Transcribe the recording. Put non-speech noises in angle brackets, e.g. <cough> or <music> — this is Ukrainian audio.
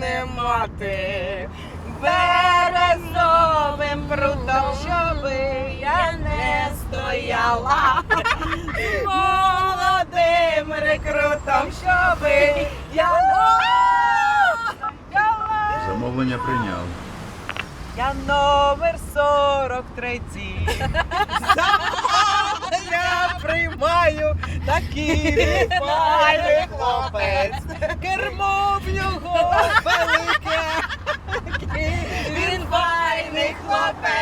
стояти березовим прутом, щоби я не стояла молодим рекрутом, щоби я не стояла. Замовлення прийняв. Я номер 43. Я приймаю такий <laughs> файний хлопець. Кермо велике. Він файний хлопець.